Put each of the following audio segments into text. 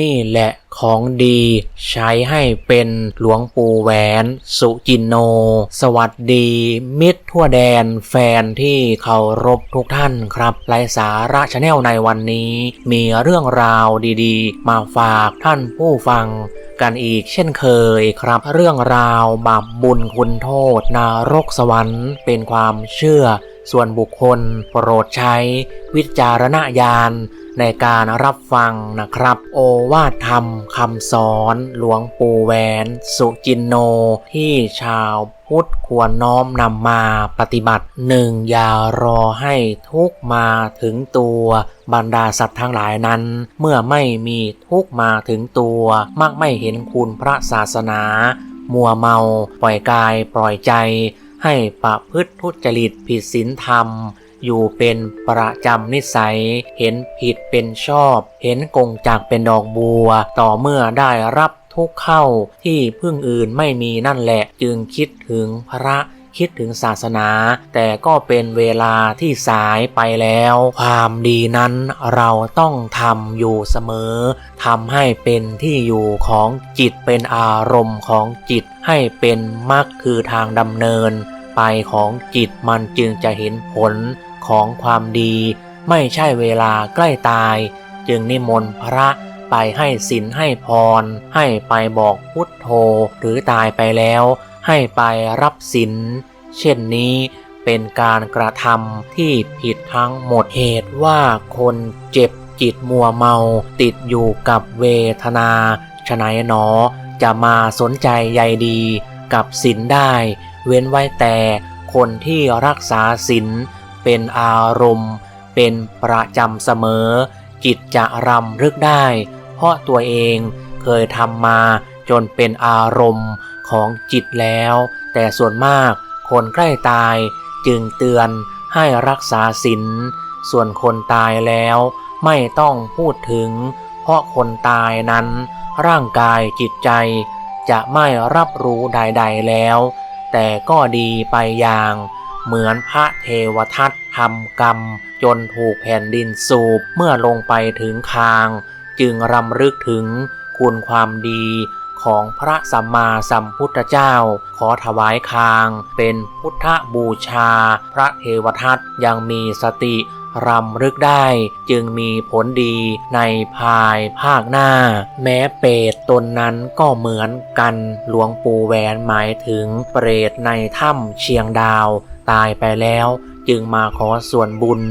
นี่แหละของดีใช้ให้เป็นหลวงปู่แหวน สุจินโน สวัสดี มิตรทั่วแดนแฟนที่เคารพทุกท่านครับไลสาระชาแนลในวันนี้ มีเรื่องราวดีๆ มาฝากท่านผู้ฟังกันอีกเช่นเคยครับ เรื่องราวบาปบุญคุณโทษนรกสวรรค์เป็นความเชื่อ ส่วนบุคคลโปรดใช้วิจารณญาณในการรับฟังนะครับ โอวาทธรรมคำสอนหลวงปู่แหวน สุจินโนที่ชาวพุทธควรน้อมนำมาปฏิบัติหนึ่งอย่ารอให้ทุกมาถึงตัวบรรดาสัตว์ทั้งหลายนั้น เมื่อไม่มีทุกมาถึงตัว มักไม่เห็นคุณพระศาสนา มัวเมาปล่อยกายปล่อยใจ ให้ประพฤติทุจริตผิดศีลธรรม อยู่เป็นประจำนิสัย เห็นผิดเป็นชอบ เห็นกงจากเป็นดอกบัว ต่อเมื่อได้รับทุกข์เข้าที่พึ่งอื่นไม่มีนั่นแหละ จึงคิดถึงพระคิดถึงศาสนา แต่ก็เป็นเวลาที่สายไปแล้ว ความดีนั้นเราต้องทำอยู่เสมอทำให้เป็นที่อยู่ของจิตเป็นอารมณ์ของจิตให้เป็นมรรคคือทางดำเนิน ไปของจิตมันจึงจะเห็นผลของความดี ไม่ใช่เวลาใกล้ตาย จึงนิมนต์พระไปให้ศีลให้พร ให้ไปบอกพุทโธหรือตายไปแล้ว ให้ไปรับศีลเช่นนี้เป็นการกระทำที่ผิดทั้งหมดเหตุว่าคนเจ็บจิตมัวเมาติดอยู่กับเวทนาฉนัยหนอจะมาสนใจใยดีกับศีลได้เว้นไว้แต่คนที่รักษาศีลเป็นอารมณ์ เป็นประจำเสมอ จิตจะรำลึกได้ เพราะตัวเองเคยทำมาจนเป็นอารมณ์ของจิตแล้ว แต่ส่วนมากคนใกล้ตายจึงเตือนให้รักษาศีลส่วนคนตายแล้วไม่ต้องพูดถึง เพราะคนตายนั้น ร่างกายจิตใจจะไม่รับรู้ใด ๆแล้ว แต่ก็ดีไปอย่าง เหมือนพระเทวทัตทำกรรม จนถูกแผ่นดินสูบเมื่อลงไปถึงคาง จึงรำลึกถึงคุณความดีของพระสัมมาสัมพุทธเจ้า ขอถวายคาง เป็นพุทธบูชา พระเทวทัตยังมีสติ รำลึกได้จึงมีผลดีในภายภาคหน้า แม้เปรตตนนั้นก็เหมือนกันหลวงปู่แหวนหมายถึงเปรตในถ้ำเชียงดาว ตายไปแล้วจึงมาขอส่วนบุญ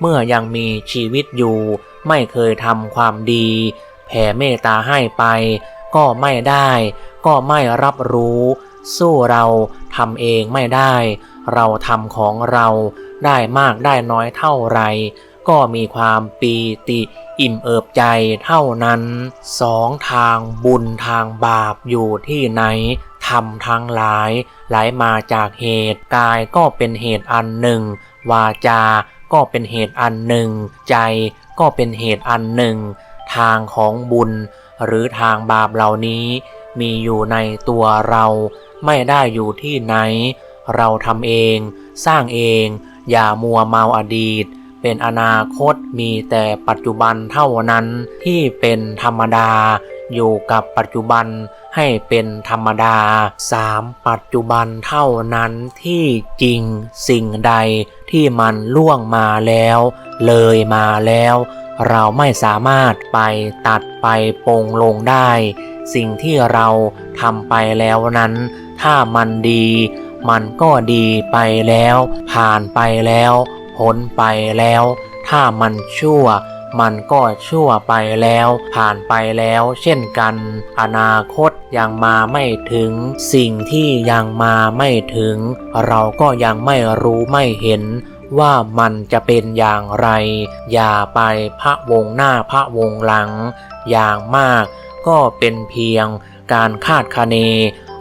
เมื่อยังมีชีวิตอยู่ ไม่เคยทำความดี แผ่เมตตาให้ไป ก็ไม่ได้ ก็ไม่รับรู้ สู้เราทำเองไม่ได้ เราทำของเรา ได้มากได้น้อยเท่าไร ก็มีความปีติอิ่มเอิบใจเท่านั้นสองทางบุญทางบาปอยู่ที่ไหนทำทั้งหลาย ไหลมาจากเหตุกายก็เป็นเหตุอันหนึ่ง วาจาก็เป็นเหตุอันหนึ่ง ใจก็เป็นเหตุอันหนึ่ง ทางของบุญ หรือทางบาปเหล่านี้ มีอยู่ในตัวเรา ไม่ได้อยู่ที่ไหน เราทำเอง สร้างเอง อย่ามัวเมาอดีต เป็นอนาคตมีแต่ปัจจุบันเท่านั้นที่เป็นธรรมดา อยู่กับปัจจุบันให้เป็นธรรมดา 3. ปัจจุบันเท่านั้นที่จริงสิ่งใดที่มันล่วงมาแล้ว เลยมาแล้ว เราไม่สามารถไปตัดไปปงลงได้ สิ่งที่เราทำไปแล้วนั้น ถ้ามันดี มันก็ดีไปแล้ว ผ่านไปแล้วพ้นไปแล้ว ถ้ามันชั่ว มันก็ชั่วไปแล้ว ผ่านไปแล้ว เช่นกัน อนาคตยังมาไม่ถึง สิ่งที่ยังมาไม่ถึง เราก็ยังไม่รู้ไม่เห็นว่ามันจะเป็นอย่างไร อย่าไปพระวงหน้าพระวงหลัง อย่างมากก็เป็นเพียงการคาดคะเน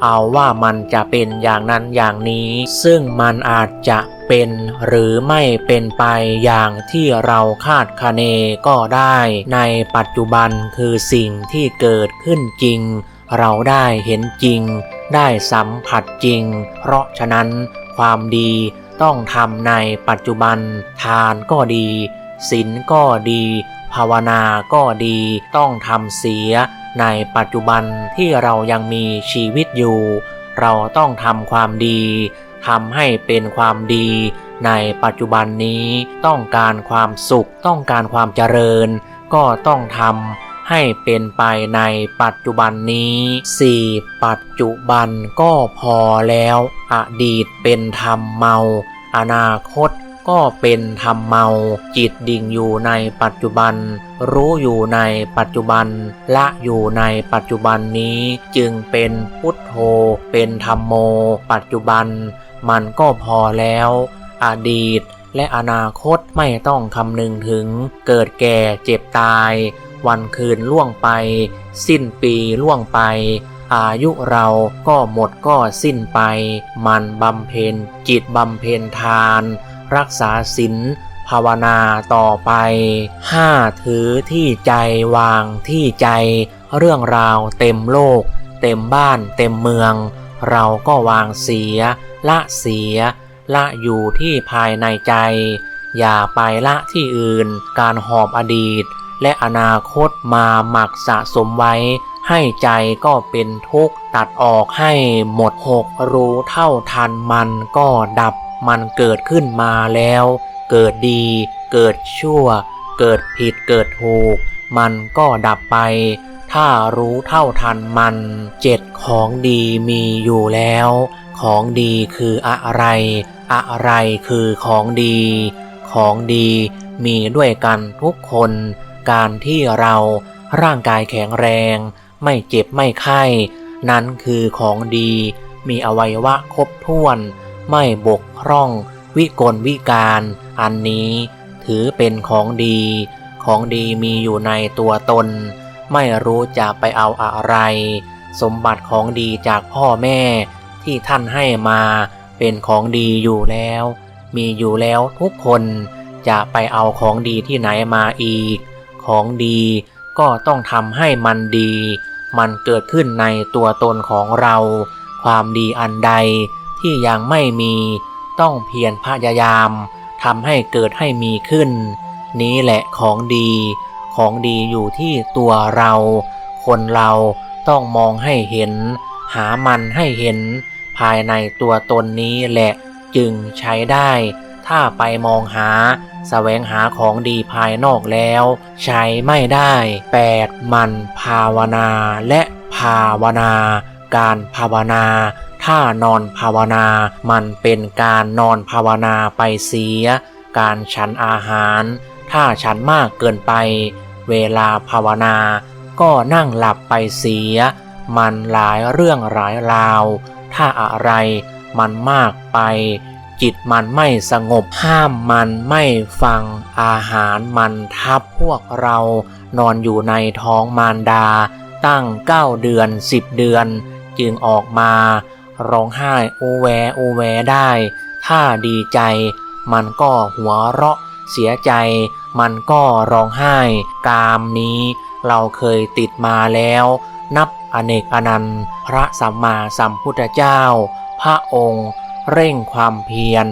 เอาว่ามันจะเป็นอย่างนั้นอย่างนี้ ซึ่งมันอาจจะเป็นหรือไม่เป็นไปอย่างที่เราคาดคะเนก็ได้ ในปัจจุบันคือสิ่งที่เกิดขึ้นจริง เราได้เห็นจริง ได้สัมผัสจริง เพราะฉะนั้นความดีต้องทำในปัจจุบัน ทานก็ดีศีลก็ดี ภาวนาก็ดี ต้องทำเสีย ในปัจจุบันที่เรายังมีชีวิตอยู่ เราต้องทำความดีทำให้เป็นความดี ในปัจจุบันนี้ต้องการความสุข ต้องการความเจริญ ก็ต้องทำให้เป็นไปในปัจจุบันนี้ 4. ปัจจุบันก็พอแล้ว อดีตเป็นธรรมเมา อนาคต ก็เป็นธรรมเมา จิตดิ่งอยู่ในปัจจุบัน รู้อยู่ในปัจจุบัน ละอยู่ในปัจจุบันนี้ จึงเป็นพุทโธ เป็นธรรมโม ปัจจุบัน มันก็พอแล้ว อดีตและอนาคตไม่ต้องคำนึงถึง เกิดแก่เจ็บตาย วันคืนล่วงไป สิ้นปีล่วงไป อายุเราก็หมดก็สิ้นไป มันบำเพ็ญจิตบำเพ็ญทาน รักษาศีลภาวนาต่อไป 5. ถือที่ใจวางที่ใจ เรื่องราวเต็มโลก เต็มบ้านเต็มเมือง เราก็วางเสีย ละเสีย ละอยู่ที่ภายในใจ อย่าไปละที่อื่น การหอบอดีต และอนาคตมาหมักสะสมไว้ ให้ใจก็เป็นทุกข์ตัดออกให้หมดหกรู้เท่าทันมันก็ดับ มันเกิดขึ้นมาแล้ว เกิดดี เกิดชั่ว เกิดผิดเกิดถูก มันก็ดับไป ถ้ารู้เท่าทันมันเจ็ดของดีมีอยู่แล้ว ของดีคืออะไร อะไรคือของดี ของดีมีด้วยกันทุกคน การที่เราร่างกายแข็งแรง ไม่เจ็บไม่ไข้ นั้นคือของดี มีอวัยวะครบถ้วน ไม่บกพร่อง วิกลวิการ อันนี้ถือเป็นของดี ของดีมีอยู่ในตัวตน ไม่รู้จะไปเอาอะไร สมบัติของดีจากพ่อแม่ที่ท่านให้มาเป็นของดีอยู่แล้ว มีอยู่แล้วทุกคนจะไปเอาของดีที่ไหนมาอีก ของดีก็ต้องทำให้มันดี มันเกิดขึ้นในตัวตนของเรา ความดีอันใด ที่ยังไม่มีต้องเพียรพยายามทำให้เกิดให้มีขึ้น นี้แหละของดี ของดีอยู่ที่ตัวเรา คนเราต้องมองให้เห็น หามันให้เห็น ภายในตัวตนนี้แหละจึงใช้ได้ ถ้าไปมองหาแสวงหาของดีภายนอกแล้ว ใช้ไม่ได้ 8. มันภาวนาและภาวนา การภาวนา ถ้านอนภาวนา มันเป็นการนอนภาวนาไปเสีย การฉันอาหาร ถ้าฉันมากเกินไป เวลาภาวนา ก็นั่งหลับไปเสีย มันหลายเรื่องหลายราว ถ้าอะไรมันมากไป จิตมันไม่สงบห้ามมันไม่ฟังอาหารมันทับพวกเรา นอนอยู่ในท้องมารดา ตั้งเก้าเดือนสิบเดือน จึงออกมา ร้องไห้อูแวอูแวได้ ถ้าดีใจ มันก็หัวเราะ เสียใจ มันก็ร้องไห้ กามนี้ เราเคยติดมาแล้ว นับอเนกอนันต์ พระสัมมาสัมพุทธเจ้า พระองค์ เร่งความเพียร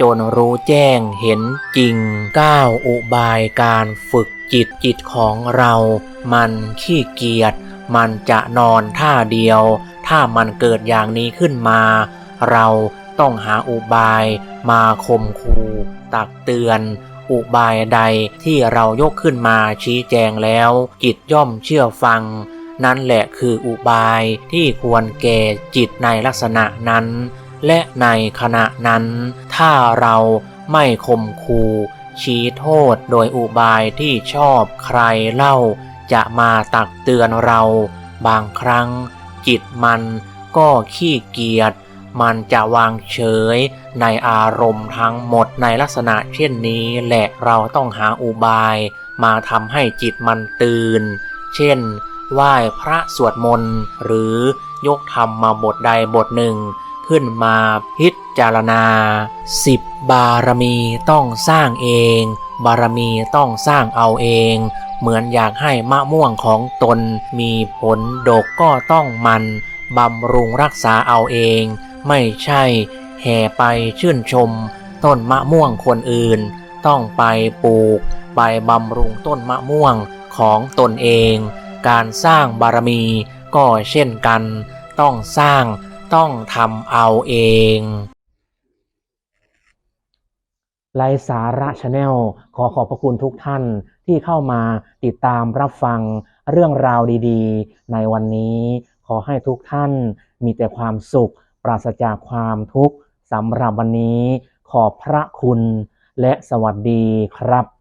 จนรู้แจ้งเห็นจริงก้าวอุบายการฝึกจิตจิตของเรา มันขี้เกียจ มันจะนอนท่าเดียว ถ้ามันเกิดอย่างนี้ขึ้นมา เราต้องหาอุบายมาคมคูตักเตือน อุบายใดที่เรายกขึ้นมาชี้แจงแล้ว จิตย่อมเชื่อฟัง นั่นแหละคืออุบายที่ควรแก่จิตในลักษณะนั้น และในขณะนั้น ถ้าเราไม่คมคูชี้โทษโดยอุบายที่ชอบใครเล่า จะมาตักเตือนเรา บางครั้ง จิตมันก็ขี้เกียจมันจะวางเฉยในอารมณ์ทั้งหมดในลักษณะเช่นนี้แหละเราต้องหาอุบาย มาทำให้จิตมันตื่น เช่น ไหว้พระสวดมนต์ หรือยกธรรมมาบทใดบทหนึ่ง ขึ้นมาพิจารณาสิบบารมีต้องสร้างเอง บารมีต้องสร้างเอาเอง เหมือนอยากให้มะม่วงของตนมีผลดกก็ต้องมันบำรุงรักษาเอาเอง ไม่ใช่แห่ไปชื่นชม ต้นมะม่วงคนอื่น ต้องไปปลูก ไปบำรุงต้นมะม่วงของตนเอง การสร้างบารมีก็เช่นกัน ต้องสร้างต้องทำเอาเอง ไลสาระชาแนลขอขอบพระคุณทุกท่านที่เข้ามาติดตามรับฟังเรื่องราวดีๆ ในวันนี้ ขอให้ทุกท่านมีแต่ความสุข ปราศจากความทุกข์สำหรับวันนี้ ขอบพระคุณและสวัสดีครับ